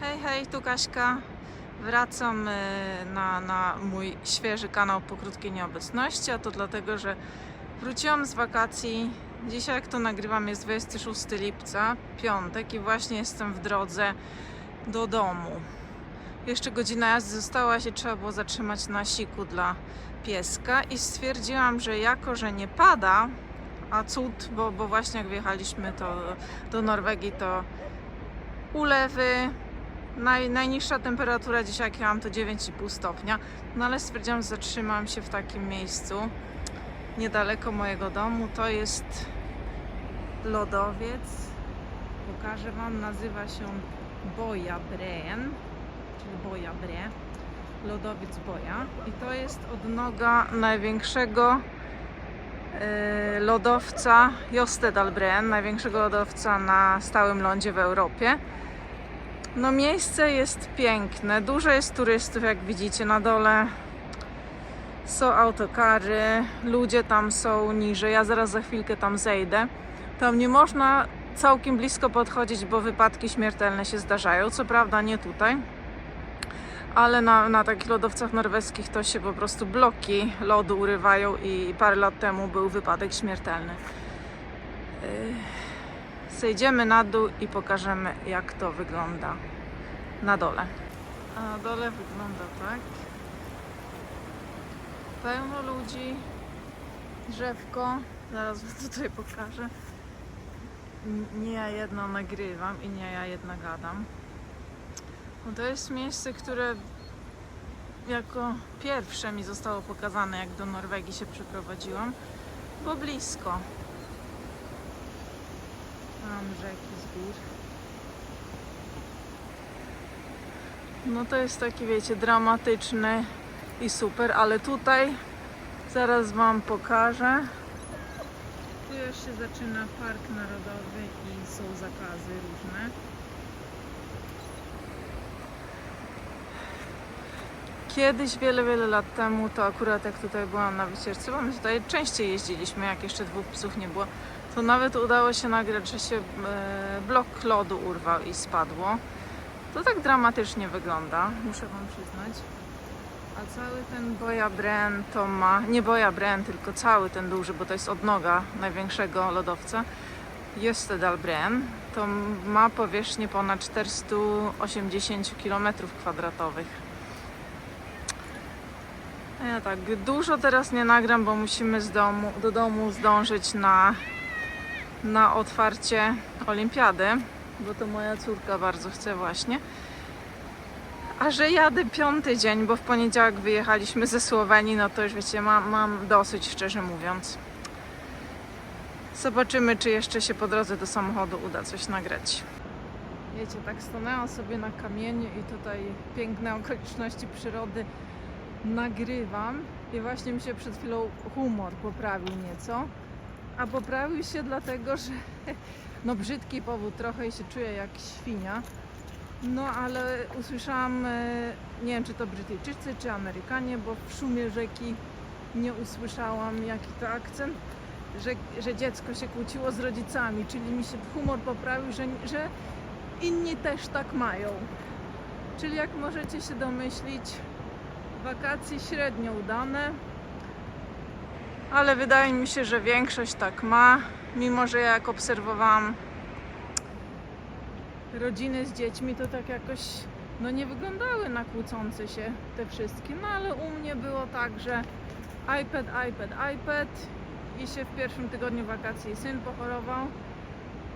Hej, hej, tu Kaśka. Wracam y, na, na mój świeży kanał po krótkiej nieobecności, a to dlatego, że wróciłam z wakacji. Dzisiaj, jak to nagrywam, jest 26 lipca, piątek i właśnie jestem w drodze do domu. Jeszcze godzina jazdy została, się trzeba było zatrzymać na siku dla pieska i stwierdziłam, że jako, że nie pada, a cud, bo, bo właśnie jak wyjechaliśmy to do Norwegii, to ulewy, Naj, najniższa temperatura dzisiaj, jak ja mam, to 9,5 stopnia. No ale stwierdziłam, że zatrzymam się w takim miejscu niedaleko mojego domu. To jest lodowiec. Pokażę Wam, nazywa się Boja Breen, czyli Boja Bre. Lodowiec Boja. I to jest odnoga największego e, lodowca Jostedalbreen, największego lodowca na stałym lądzie w Europie. No miejsce jest piękne, dużo jest turystów, jak widzicie na dole. Są autokary, ludzie tam są niżej, ja zaraz za chwilkę tam zejdę. Tam nie można całkiem blisko podchodzić, bo wypadki śmiertelne się zdarzają. Co prawda nie tutaj, ale na, na takich lodowcach norweskich to się po prostu bloki lodu urywają i parę lat temu był wypadek śmiertelny. Yy, Zejdziemy na dół i pokażemy jak to wygląda na dole. A na dole wygląda tak. Pełno ludzi, drzewko. Zaraz wam tutaj pokażę. Nie ja jedna nagrywam i nie ja jedna gadam. No to jest miejsce, które jako pierwsze mi zostało pokazane, jak do Norwegii się przeprowadziłam, bo blisko. Mam rzeki z gór. No to jest taki, wiecie, dramatyczny i super, ale tutaj zaraz Wam pokażę. Tu już się zaczyna park narodowy i są zakazy różne. Kiedyś, wiele, wiele lat temu, to akurat jak tutaj byłam na wycieczce, bo my tutaj częściej jeździliśmy, jak jeszcze dwóch psów nie było, to nawet udało się nagrać, że się e, blok lodu urwał i spadło. To tak dramatycznie wygląda, muszę Wam przyznać. A cały ten Boja Bren to ma, nie Boja Bren, tylko cały ten duży, bo to jest odnoga największego lodowca, Jöstedal Bren, to ma powierzchnię ponad 480 km kwadratowych. A Ja tak dużo teraz nie nagram, bo musimy z domu, do domu zdążyć na na otwarcie olimpiady, bo to moja córka bardzo chce właśnie. A że jadę piąty dzień, bo w poniedziałek wyjechaliśmy ze Słowenii, no to już wiecie, mam, mam dosyć szczerze mówiąc. Zobaczymy, czy jeszcze się po drodze do samochodu uda coś nagrać. Wiecie, tak stanęłam sobie na kamieniu i tutaj piękne okoliczności przyrody nagrywam i właśnie mi się przed chwilą humor poprawił nieco. A poprawił się dlatego, że no brzydki powód, trochę się czuję jak świnia. No ale usłyszałam, e, nie wiem czy to Brytyjczycy czy Amerykanie, bo w szumie rzeki nie usłyszałam jaki to akcent, że, że dziecko się kłóciło z rodzicami, czyli mi się humor poprawił, że, że inni też tak mają. Czyli jak możecie się domyślić, wakacje średnio udane, ale wydaje mi się, że większość tak ma, mimo że jak obserwowałam rodziny z dziećmi, to tak jakoś no nie wyglądały na kłócące się te wszystkie, no ale u mnie było tak, że iPad, iPad, iPad i się w pierwszym tygodniu wakacji syn pochorował.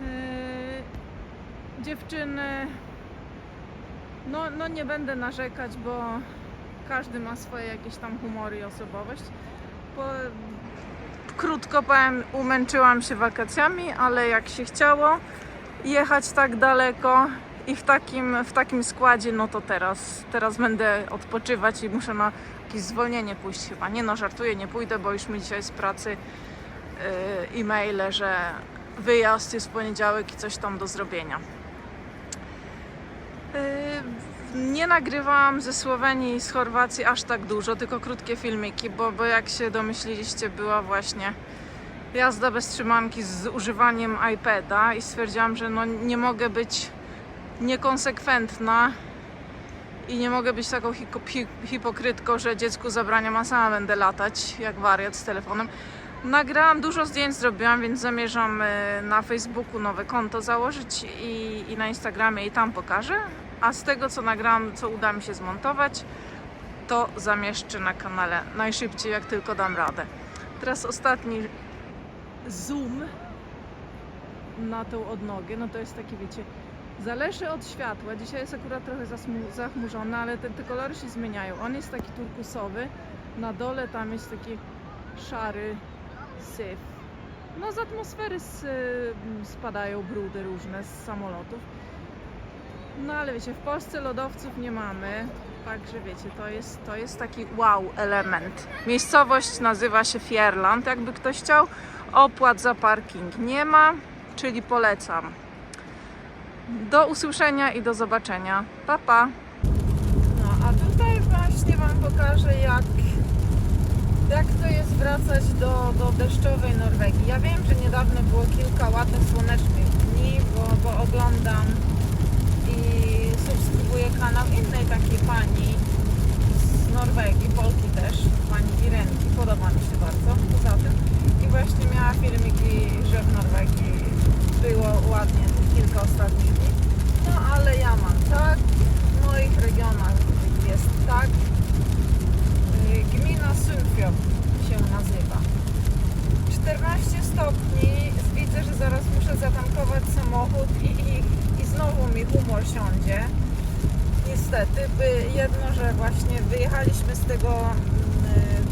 Yy, dziewczyny, no, no nie będę narzekać, bo każdy ma swoje jakieś tam humory i osobowość. Krótko powiem, umęczyłam się wakacjami, ale jak się chciało jechać tak daleko i w takim, w takim składzie, no to teraz, teraz będę odpoczywać i muszę na jakieś zwolnienie pójść chyba. Nie no, żartuję, nie pójdę, bo już mi dzisiaj z pracy yy, e-maile, że wyjazd jest w poniedziałek i coś tam do zrobienia. Yy, nie nagrywałam ze Słowenii i z Chorwacji aż tak dużo, tylko krótkie filmiki, bo, bo jak się domyśliliście, była właśnie jazda bez trzymanki z używaniem iPada i stwierdziłam, że no nie mogę być niekonsekwentna i nie mogę być taką hipokrytką, że dziecku zabraniam, a sama będę latać jak wariat z telefonem. Nagrałam dużo zdjęć, zrobiłam, więc zamierzam e, na Facebooku nowe konto założyć i, i na Instagramie i tam pokażę. A z tego co nagrałam, co uda mi się zmontować, to zamieszczę na kanale najszybciej, jak tylko dam radę. Teraz ostatni zoom na tą odnogę, no to jest takie, wiecie, zależy od światła. Dzisiaj jest akurat trochę zachmurzone, ale te, te kolory się zmieniają. On jest taki turkusowy, na dole tam jest taki szary syf. No z atmosfery spadają brudy różne z samolotów. No ale wiecie, w Polsce lodowców nie mamy, także wiecie, to jest, to jest taki wow element. Miejscowość nazywa się Fierland, jakby ktoś chciał. Opłat za parking nie ma, czyli polecam. Do usłyszenia i do zobaczenia. Pa, pa. No, a tutaj właśnie Wam pokażę, jak, jak to jest wracać do, do deszczowej Norwegii. Ja wiem, że niedawno było kilka ładnych, słonecznych dni, bo, bo oglądam i subskrybuję kanał innej takiej pani z Norwegii, Polki też, pani Irenki, podoba mi się bardzo. Poza tym i właśnie miała filmiki, że w Norwegii było ładnie kilka ostatnich dni. No ale ja mam tak, w moich regionach jest tak. Y, Gmina Sundfjord się nazywa. 14 stopni, widzę, że zaraz muszę zatankować samochód i znowu mi humor siądzie. Niestety, jedno, że właśnie wyjechaliśmy z tego, mm,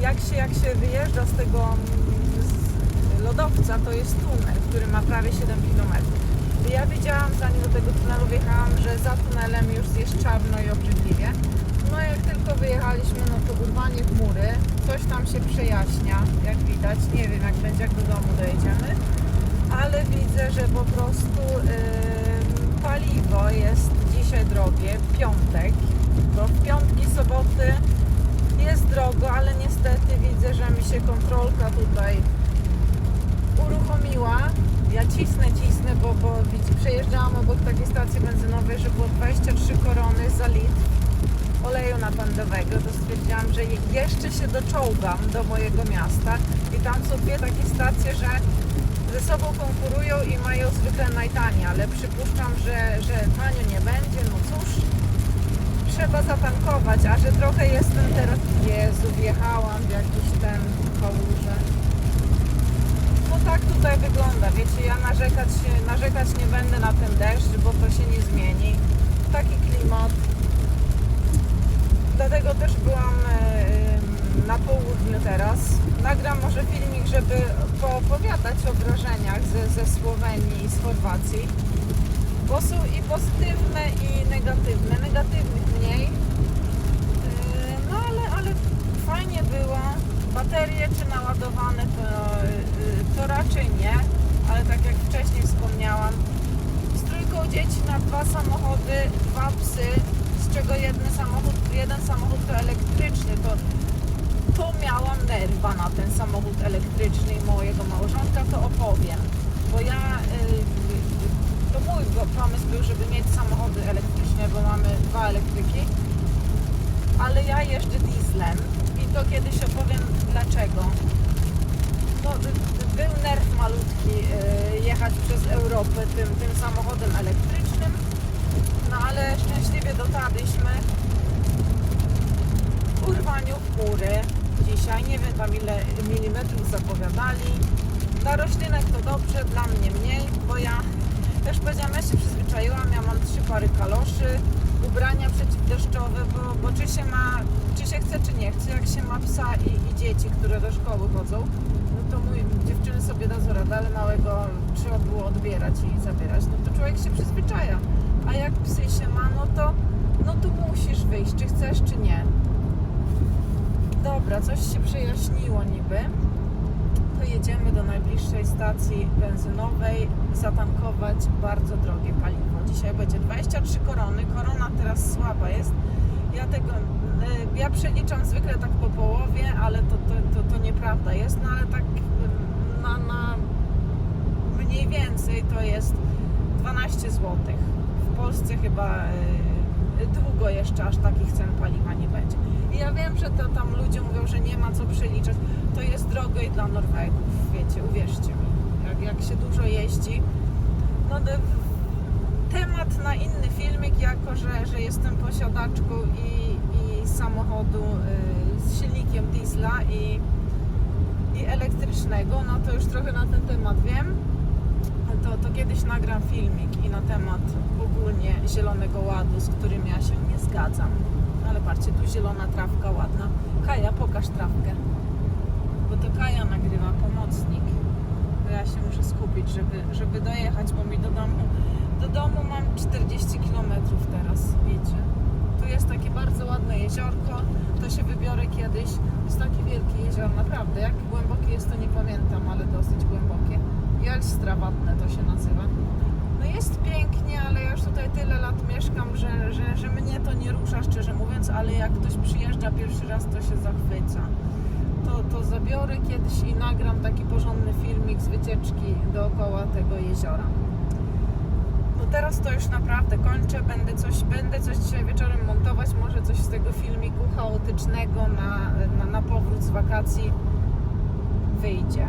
jak się, jak się wyjeżdża z tego mm, z lodowca, to jest tunel, który ma prawie 7 km. Ja widziałam, zanim do tego tunelu wjechałam, że za tunelem już jest czarno i obrzydliwie. No jak tylko wyjechaliśmy, no to urwanie chmury, coś tam się przejaśnia, jak widać. Nie wiem jak będzie, jak do domu dojedziemy, ale widzę, że po prostu ym, paliwo jest dzisiaj drogie, piątek, bo w piątki, soboty jest drogo, ale niestety widzę, że mi się kontrolka tutaj uruchomiła. Ja cisnę, cisnę, bo, bo widzicie, przejeżdżałam obok takiej stacji benzynowej, że było 23 korony za litr oleju napędowego, to stwierdziłam, że je- jeszcze się doczołgam do mojego miasta i tam są dwie takie stacje, że ze sobą konkurują i mają zwykle najtaniej, ale przypuszczam, że, że tanio nie będzie, no cóż, trzeba zatankować, a że trochę jestem teraz, Jezu, wjechałam w jakiś ten kałuże. No tak tutaj wygląda, wiecie, ja narzekać, narzekać nie będę na ten deszcz, bo to się nie zmieni. Taki klimat. Dlatego też byłam e, na południu teraz. Nagram może filmik, żeby poopowiadać o wrażeniach ze, ze Słowenii i z Chorwacji. Bo są i pozytywne i negatywne. Negatywnych mniej. Yy, No ale, ale fajnie było. Baterie czy naładowane to, yy, to raczej nie, ale tak jak wcześniej wspomniałam, z trójką dzieci na dwa samochody, dwa psy, z czego jeden samochód, jeden samochód to elektryczny, to, to miałam nerwa na ten samochód elektryczny i mojego małżonka, to opowiem. Bo ja, yy, to mój pomysł był, żeby mieć samochody elektryczne, bo mamy dwa elektryki, ale ja jeżdżę dieslem i to kiedyś opowiem dlaczego. No, y, y, był nerw malutki y, jechać przez Europę tym, tym samochodem elektrycznym, no ale szczęśliwie dotarliśmy urwaniu chmury dzisiaj, nie wiem tam ile milimetrów zapowiadali. Dla roślinek to dobrze, dla mnie mniej, bo ja też powiedziałam, ja się przyzwyczaiłam, ja mam trzy pary kaloszy, ubrania przeciwdeszczowe, bo, bo czy się ma, czy się chce, czy nie chce, jak się ma psa i, i dzieci, które do szkoły chodzą, no to mój, dziewczyny sobie dadzą radę, ale małego trzeba było odbierać i zabierać, no to człowiek się przyzwyczaja. A jak psy się ma, no to, no to musisz wyjść, czy chcesz, czy nie. Dobra, coś się przejaśniło niby. To jedziemy do najbliższej stacji benzynowej zatankować bardzo drogie paliwo. Dzisiaj będzie 23 korony. Korona teraz słaba jest. Ja tego, y, ja przeliczam zwykle tak po połowie, ale to, to, to, to nieprawda jest, no ale tak na, na mniej więcej to jest 12 zł w Polsce chyba y, długo jeszcze aż takich cen paliwa nie będzie. I ja wiem, że to tam ludzie mówią, że nie ma co przeliczać. To jest drogo i dla Norwegów, wiecie, uwierzcie mi. Jak, jak się dużo jeździ, no temat na inny filmik, jako że, że jestem posiadaczką i, i samochodu y, z silnikiem diesla i, i elektrycznego, no to już trochę na ten temat wiem. To, to kiedyś nagram filmik i na temat ogólnie Zielonego Ładu, z którym ja się nie zgadzam. Ale patrzcie, tu zielona trawka ładna. Kaja, pokaż trawkę. Bo to Kaja nagrywa, pomocnik. To ja się muszę skupić, żeby, żeby dojechać, bo mi do domu, do domu mam 40 km teraz, wiecie. Tu jest takie bardzo ładne jeziorko, to się wybiorę kiedyś. Jest takie wielkie jezioro, naprawdę. Jak głębokie jest, to nie pamiętam, ale dosyć głębokie. Jelstrawatne to się nazywa. No jest pięknie, ale ja już tutaj tyle lat mieszkam, że, że, że mnie to nie rusza, szczerze mówiąc, ale jak ktoś przyjeżdża pierwszy raz, to się zachwyca. To, to zabiorę kiedyś i nagram taki porządny filmik z wycieczki dookoła tego jeziora. No teraz to już naprawdę kończę, będę coś, będę coś dzisiaj wieczorem montować, może coś z tego filmiku chaotycznego na, na, na powrót z wakacji wyjdzie.